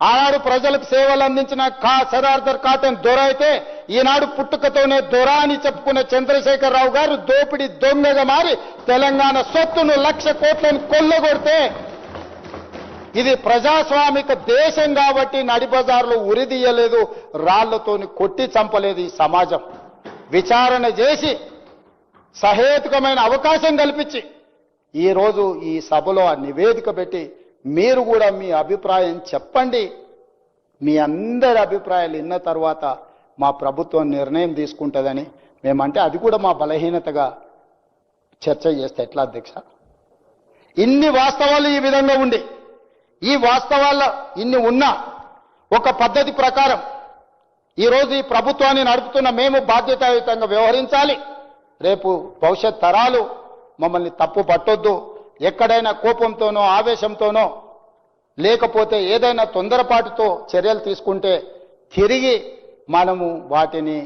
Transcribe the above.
ఆనాడు ప్రజలకు సేవలు అందించిన కా సరార్థర్ కాటన్ దొర అయితే ఈనాడు పుట్టుకతోనే దొర అని చెప్పుకున్న చంద్రశేఖరరావు గారు దోపిడి దొంగగా మారి తెలంగాణ సొత్తును లక్ష కోట్లను కొల్లగొడితే ఇది ప్రజాస్వామిక దేశం కాబట్టి నడిబజార్లు ఉరిదీయలేదు రాళ్ళతోని కొట్టి చంపలేదు ఈ సమాజం. విచారణ చేసి సహేతుకమైన అవకాశం కల్పించి ఈరోజు ఈ సభలో ఆ నివేదిక పెట్టి మీరు కూడా మీ అభిప్రాయం చెప్పండి. మీ అందరి అభిప్రాయాలు విన్న తర్వాత మా ప్రభుత్వం నిర్ణయం తీసుకుంటుందని మేమంటే అది కూడా మా బలహీనతగా చర్చ చేస్తే ఎట్లా అధ్యక్ష? ఇన్ని వాస్తవాలు ఈ విధంగా ఉండి ఈ వాస్తవాల ఇన్ని ఉన్నా ఒక పద్ధతి ప్రకారం ఈరోజు ఈ ప్రభుత్వాన్ని నడుపుతున్న మేము బాధ్యతాయుతంగా వ్యవహరించాలి. రేపు భవిష్యత్ తరాలు మమ్మల్ని తప్పు పట్టొద్దు ఎక్కడైనా కోపంతోనో ఆవేశంతోనో లేకపోతే ఏదైనా తొందరపాటుతో చర్యలు తీసుకుంటే తిరిగి మనము వాటిని